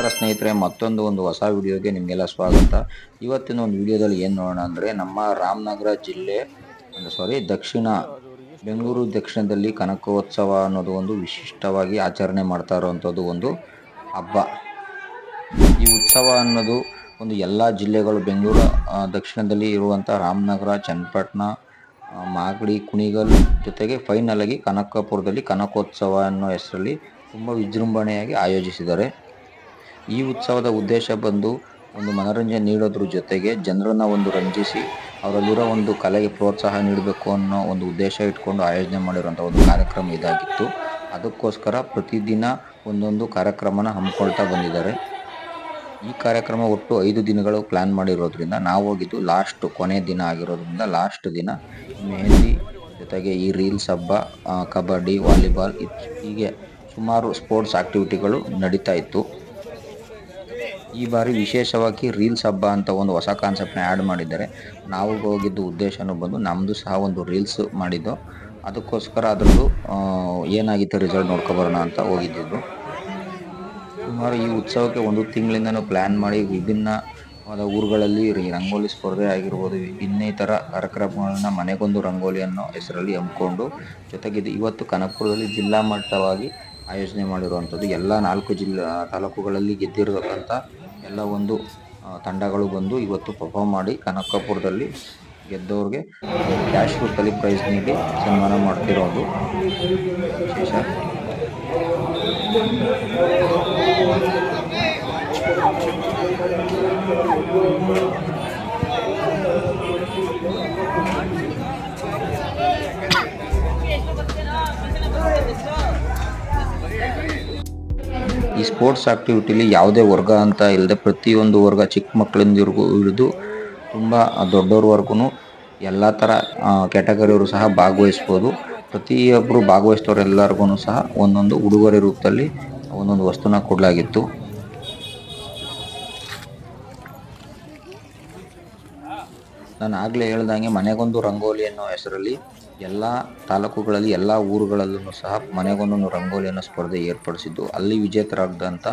ನಮಸ್ಕಾರ ಸ್ನೇಹಿತರೆ, ಮತ್ತೊಂದು ಒಂದು ಹೊಸ ವಿಡಿಯೋಗೆ ನಿಮಗೆಲ್ಲ ಸ್ವಾಗತ. ಇವತ್ತಿನ ಒಂದು ವಿಡಿಯೋದಲ್ಲಿ ಏನು ನೋಡೋಣ ಅಂದರೆ, ನಮ್ಮ ರಾಮನಗರ ಜಿಲ್ಲೆ ಸಾರಿ ದಕ್ಷಿಣ, ಬೆಂಗಳೂರು ದಕ್ಷಿಣದಲ್ಲಿ ಕನಕೋತ್ಸವ ಅನ್ನೋದು ಒಂದು ವಿಶಿಷ್ಟವಾಗಿ ಆಚರಣೆ ಮಾಡ್ತಾ ಇರುವಂಥದ್ದು ಒಂದು ಹಬ್ಬ. ಈ ಉತ್ಸವ ಅನ್ನೋದು ಒಂದು ಎಲ್ಲ ಜಿಲ್ಲೆಗಳು, ಬೆಂಗಳೂರು ದಕ್ಷಿಣದಲ್ಲಿ ಇರುವಂಥ ರಾಮನಗರ, ಚನ್ನಪಟ್ಟಣ ಮಾಗಡಿ, ಕುಣಿಗಲ್ ಜೊತೆಗೆ ಫೈನಲ್ ಆಗಿ ಕನಕಪುರದಲ್ಲಿ ಕನಕೋತ್ಸವ ಅನ್ನೋ ಹೆಸರಲ್ಲಿ ತುಂಬ ವಿಜೃಂಭಣೆಯಾಗಿ ಆಯೋಜಿಸಿದ್ದಾರೆ. ಈ ಉತ್ಸವದ ಉದ್ದೇಶ ಬಂದು ಒಂದು ಮನೋರಂಜನೆ ನೀಡೋದ್ರ ಜೊತೆಗೆ ಜನರನ್ನ ಒಂದು ರಂಜಿಸಿ ಅವರಲ್ಲಿರೋ ಒಂದು ಕಲೆಗೆ ಪ್ರೋತ್ಸಾಹ ನೀಡಬೇಕು ಅನ್ನೋ ಒಂದು ಉದ್ದೇಶ ಇಟ್ಕೊಂಡು ಆಯೋಜನೆ ಮಾಡಿರುವಂಥ ಒಂದು ಕಾರ್ಯಕ್ರಮ ಇದಾಗಿತ್ತು. ಅದಕ್ಕೋಸ್ಕರ ಪ್ರತಿದಿನ ಒಂದೊಂದು ಕಾರ್ಯಕ್ರಮನ ಹಮ್ಮಿಕೊಳ್ತಾ ಬಂದಿದ್ದಾರೆ. ಈ ಕಾರ್ಯಕ್ರಮ ಒಟ್ಟು ಐದು ದಿನಗಳು ಪ್ಲ್ಯಾನ್ ಮಾಡಿರೋದ್ರಿಂದ ನಾವು ಹೋಗಿದ್ದು ಲಾಸ್ಟ್ ಕೊನೆ ದಿನ ಆಗಿರೋದ್ರಿಂದ ಲಾಸ್ಟ್ ದಿನ ಮೆಹಂದಿ ಜೊತೆಗೆ ಈ ರೀಲ್ಸ್ ಹಬ್ಬ ಕಬಡ್ಡಿ, ವಾಲಿಬಾಲ್ ಹೀಗೆ ಸುಮಾರು ಸ್ಪೋರ್ಟ್ಸ್ ಆಕ್ಟಿವಿಟಿಗಳು ನಡೀತಾ ಇತ್ತು. ಈ ಬಾರಿ ವಿಶೇಷವಾಗಿ ರೀಲ್ಸ್ ಹಬ್ಬ ಅಂತ ಒಂದು ಹೊಸ ಕಾನ್ಸೆಪ್ಟ್ನ ಆ್ಯಡ್ ಮಾಡಿದ್ದಾರೆ. ನಾವು ಹೋಗಿದ್ದು ಉದ್ದೇಶನೂ ಬಂದು ನಮ್ಮದು ಸಹ ಒಂದು ರೀಲ್ಸ್ ಮಾಡಿದ್ದು. ಅದಕ್ಕೋಸ್ಕರ ಅದರದ್ದು ಏನಾಗಿತ್ತು ರಿಸಲ್ಟ್ ನೋಡ್ಕೊಬರೋಣ ಅಂತ ಹೋಗಿದ್ದಿದ್ದು. ಸುಮಾರು ಈ ಉತ್ಸವಕ್ಕೆ ಒಂದು ತಿಂಗಳಿಂದನೂ ಪ್ಲ್ಯಾನ್ ಮಾಡಿ ವಿಭಿನ್ನ ಊರುಗಳಲ್ಲಿ ರಂಗೋಲಿ ಸ್ಪರ್ಧೆ ಆಗಿರ್ಬೋದು, ಇನ್ನಿತರ ಕಾರ್ಯಕ್ರಮಗಳನ್ನ ಮನೆಗೊಂದು ರಂಗೋಲಿ ಅನ್ನೋ ಹೆಸರಲ್ಲಿ ಹಮ್ಮಿಕೊಂಡು, ಜೊತೆಗೆ ಇವತ್ತು ಕನಕಪುರದಲ್ಲಿ ಜಿಲ್ಲಾ ಮಟ್ಟವಾಗಿ ಆಯೋಜನೆ ಮಾಡಿರುವಂಥದ್ದು. ಎಲ್ಲ ನಾಲ್ಕು ಜಿಲ್ಲಾ, ತಾಲೂಕುಗಳಲ್ಲಿ ಗೆದ್ದಿರತಕ್ಕಂಥ ಎಲ್ಲ ಒಂದು ತಂಡಗಳು ಬಂದು ಇವತ್ತು ಪರ್ಫಾರ್ಮ್ ಮಾಡಿ ಕನಕಪುರದಲ್ಲಿ ಗೆದ್ದವ್ರಿಗೆ ಕ್ಯಾಶ್ ಪ್ರೈಸ್ ನೀಡಿ ಸನ್ಮಾನ ಮಾಡ್ತಿರೋದು. ವಿಶೇಷ. ಈ ಸ್ಪೋರ್ಟ್ಸ್ ಆಕ್ಟಿವಿಟಿಲಿ ಯಾವುದೇ ವರ್ಗ ಅಂತ ಇಲ್ಲದೆ ಪ್ರತಿಯೊಂದು ವರ್ಗ ಚಿಕ್ಕ ಮಕ್ಕಳಿಂದ ಹಿಡಿದು ತುಂಬ ದೊಡ್ಡವ್ರವರೆಗೂ ಎಲ್ಲ ಥರ ಕ್ಯಾಟಗರಿಯವರು ಸಹ ಭಾಗವಹಿಸ್ಬೋದು. ಪ್ರತಿಯೊಬ್ಬರು ಭಾಗವಹಿಸಿದವರೆಲ್ಲರಿಗೂ ಸಹ ಒಂದೊಂದು ಉಡುಗೊರೆ ರೂಪದಲ್ಲಿ ಒಂದೊಂದು ವಸ್ತುನ ಕೊಡಲಾಗಿತ್ತು. ನಾನು ಆಗಲೇ ಹೇಳ್ದಂಗೆ ಮನೆಗೊಂದು ರಂಗೋಲಿ ಅನ್ನೋ ಹೆಸರಲ್ಲಿ ಎಲ್ಲ ತಾಲೂಕುಗಳಲ್ಲಿ ಎಲ್ಲ ಊರುಗಳಲ್ಲೂ ಸಹ ಮನೆಗೊಂದೊಂದು ರಂಗೋಲಿ ಅನ್ನೋ ಸ್ಪರ್ಧೆ ಏರ್ಪಡಿಸಿದ್ದು. ಅಲ್ಲಿ ವಿಜೇತರಾಗದಂಥ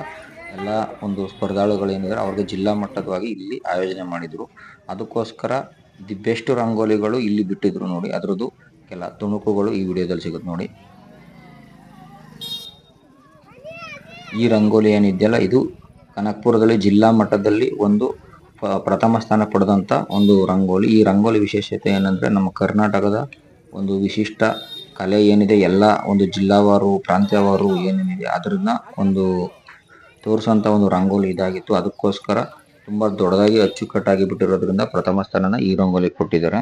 ಎಲ್ಲ ಒಂದು ಸ್ಪರ್ಧಾಳುಗಳೇನಿದ್ರೆ ಅವ್ರಿಗೆ ಜಿಲ್ಲಾ ಮಟ್ಟದವಾಗಿ ಇಲ್ಲಿ ಆಯೋಜನೆ ಮಾಡಿದರು. ಅದಕ್ಕೋಸ್ಕರ ದಿ ಬೆಸ್ಟ್ ರಂಗೋಲಿಗಳು ಇಲ್ಲಿ ಬಿಟ್ಟಿದ್ರು ನೋಡಿ. ಅದರದ್ದು ಕೆಲ ತುಣುಕುಗಳು ಈ ವಿಡಿಯೋದಲ್ಲಿ ಸಿಗುತ್ತೆ ನೋಡಿ. ಈ ರಂಗೋಲಿ ಏನಿದೆಯಲ್ಲ, ಇದು ಕನಕ್ಪುರದಲ್ಲಿ ಜಿಲ್ಲಾ ಮಟ್ಟದಲ್ಲಿ ಒಂದು ಪ್ರಥಮ ಸ್ಥಾನ ಪಡೆದಂಥ ಒಂದು ರಂಗೋಲಿ. ಈ ರಂಗೋಲಿ ವಿಶೇಷತೆ ಏನಂದರೆ ನಮ್ಮ ಕರ್ನಾಟಕದ ಒಂದು ವಿಶಿಷ್ಟ ಕಲೆ ಏನಿದೆ, ಎಲ್ಲ ಒಂದು ಜಿಲ್ಲಾವಾರು, ಪ್ರಾಂತ್ಯವಾರು ಏನೇನಿದೆ ಅದರನ್ನ ಒಂದು ತೋರಿಸುವಂಥ ಒಂದು ರಂಗೋಲಿ ಇದಾಗಿತ್ತು. ಅದಕ್ಕೋಸ್ಕರ ತುಂಬ ದೊಡ್ಡದಾಗಿ ಅಚ್ಚುಕಟ್ಟಾಗಿ ಬಿಟ್ಟಿರೋದ್ರಿಂದ ಪ್ರಥಮ ಸ್ಥಾನನ ಈ ರಂಗೋಲಿ ಕೊಟ್ಟಿದ್ದಾರೆ.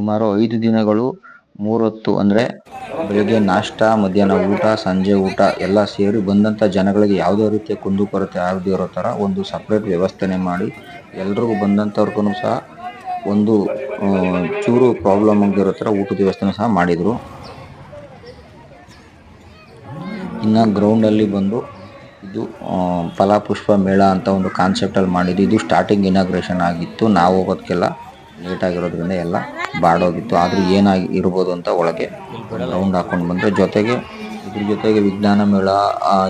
ಸುಮಾರು ಐದು ದಿನಗಳು ಮೂರೊತ್ತು ಅಂದರೆ ಬೆಳಗ್ಗೆ ನಾಷ್ಟ, ಮಧ್ಯಾಹ್ನ ಊಟ, ಸಂಜೆ ಊಟ ಎಲ್ಲ ಸೇರಿ ಬಂದಂಥ ಜನಗಳಿಗೆ ಯಾವುದೇ ರೀತಿಯ ಕುಂದುಕೊರತೆ ಆಗದೇ ಇರೋ ಥರ ಒಂದು ಸಪ್ರೇಟ್ ವ್ಯವಸ್ಥೆನೆ ಮಾಡಿ ಎಲ್ರಿಗೂ ಬಂದಂಥವ್ರಿಗೂ ಸಹ ಒಂದು ಚೂರು ಪ್ರಾಬ್ಲಮ್ ಆಗಿರೋ ಥರ ಊಟದ ವ್ಯವಸ್ಥೆನೂ ಸಹ ಮಾಡಿದರು. ಇನ್ನು ಗ್ರೌಂಡಲ್ಲಿ ಬಂದು ಇದು ಫಲಪುಷ್ಪ ಮೇಳ ಅಂತ ಒಂದು ಕಾನ್ಸೆಪ್ಟಲ್ಲಿ ಮಾಡಿದ್ದು ಇದು ಸ್ಟಾರ್ಟಿಂಗ್ ಇನಾಗ್ರೇಷನ್ ಆಗಿತ್ತು. ನಾವು ಹೋಗೋದಕ್ಕೆಲ್ಲ ಲೇಟ್ ಆಗಿರೋದ್ರಿಂದ ಎಲ್ಲ ಬಾಡೋಗಿತ್ತು. ಆದರೂ ಏನಾಗಿ ಇರ್ಬೋದು ಅಂತ ಒಳಗೆ ರೌಂಡ್ ಹಾಕೊಂಡು ಬಂದರೆ ಜೊತೆಗೆ ಇದ್ರ ಜೊತೆಗೆ ವಿಜ್ಞಾನ ಮೇಳ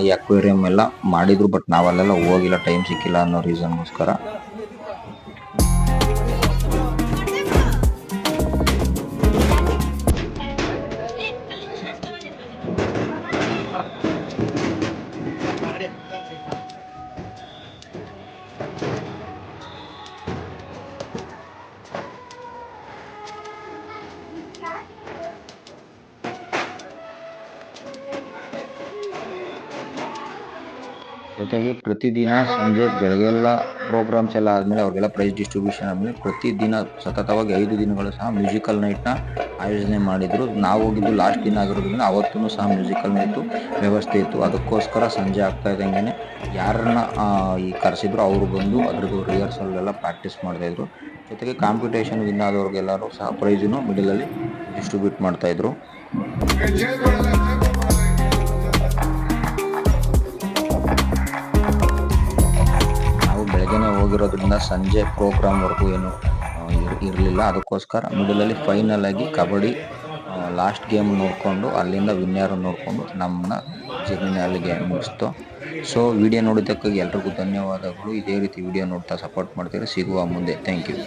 ಈ ಅಕ್ವೇರಿಯಂ ಎಲ್ಲ ಮಾಡಿದ್ರು ಬಟ್ ನಾವಲ್ಲೆಲ್ಲ ಹೋಗಿಲ್ಲ ಟೈಮ್ ಸಿಕ್ಕಿಲ್ಲ ಅನ್ನೋ ರೀಸನ್ಗೋಸ್ಕರ ಜೊತೆಗೆ ಪ್ರತಿದಿನ ಸಂಜೆ ಬೆಳಗ್ಗೆಲ್ಲ ಪ್ರೋಗ್ರಾಮ್ಸ್ ಎಲ್ಲ ಆದಮೇಲೆ ಅವ್ರಿಗೆಲ್ಲ ಪ್ರೈಸ್ ಡಿಸ್ಟ್ರಿಬ್ಯೂಷನ್ ಆದಮೇಲೆ ಪ್ರತಿದಿನ ಸತತವಾಗಿ ಐದು ದಿನಗಳು ಸಹ ಮ್ಯೂಸಿಕಲ್ ನೈಟ್ನ ಆಯೋಜನೆ ಮಾಡಿದರು. ನಾವು ಹೋಗಿದ್ದು ಲಾಸ್ಟ್ ದಿನ ಆಗಿರೋದ್ರಿಂದ ಅವತ್ತೂ ಸಹ ಮ್ಯೂಸಿಕಲ್ ನೈಟು ವ್ಯವಸ್ಥೆ ಇತ್ತು. ಅದಕ್ಕೋಸ್ಕರ ಸಂಜೆ ಆಗ್ತಾ ಇದ್ದಂಗೆ ಯಾರನ್ನ ಈ ಕರೆಸಿದ್ರು ಅವರು ಬಂದು ಅದ್ರದ್ದು ರಿಹರ್ಸಲ್ ಎಲ್ಲ ಪ್ರಾಕ್ಟೀಸ್ ಮಾಡ್ತಾಯಿದ್ರು ಜೊತೆಗೆ ಕಾಂಪಿಟೇಷನ್ ವಿನ್ ಆದವ್ರಿಗೆಲ್ಲರೂ ಸಹ ಪ್ರೈಸನ್ನು ಮಿಡಲಲ್ಲಿ ಡಿಸ್ಟ್ರಿಬ್ಯೂಟ್ ಮಾಡ್ತಾಯಿದ್ರು ಹೋಗಿರೋದ್ರಿಂದ ಸಂಜೆ ಪ್ರೋಗ್ರಾಮ್ವರೆಗೂ ಏನು ಇರಲಿಲ್ಲ. ಅದಕ್ಕೋಸ್ಕರ ಮಿಡಲಲ್ಲಿ ಫೈನಲ್ ಆಗಿ ಕಬಡ್ಡಿ ಲಾಸ್ಟ್ ಗೇಮ್ ನೋಡಿಕೊಂಡು, ಅಲ್ಲಿಂದ ವಿನ್ಯಾರ ನೋಡಿಕೊಂಡು ನಮ್ಮನ್ನ ಜರ್ನಿನ ಅಲ್ಲಿಗೆ ಮುಗಿಸ್ತು. ಸೊ ವಿಡಿಯೋ ನೋಡಿದ್ದಕ್ಕಾಗಿ ಎಲ್ರಿಗೂ ಧನ್ಯವಾದಗಳು. ಇದೇ ರೀತಿ ವಿಡಿಯೋ ನೋಡ್ತಾ ಸಪೋರ್ಟ್ ಮಾಡ್ತೀರಾ. ಸಿಗುವ ಮುಂದೆ. Thank you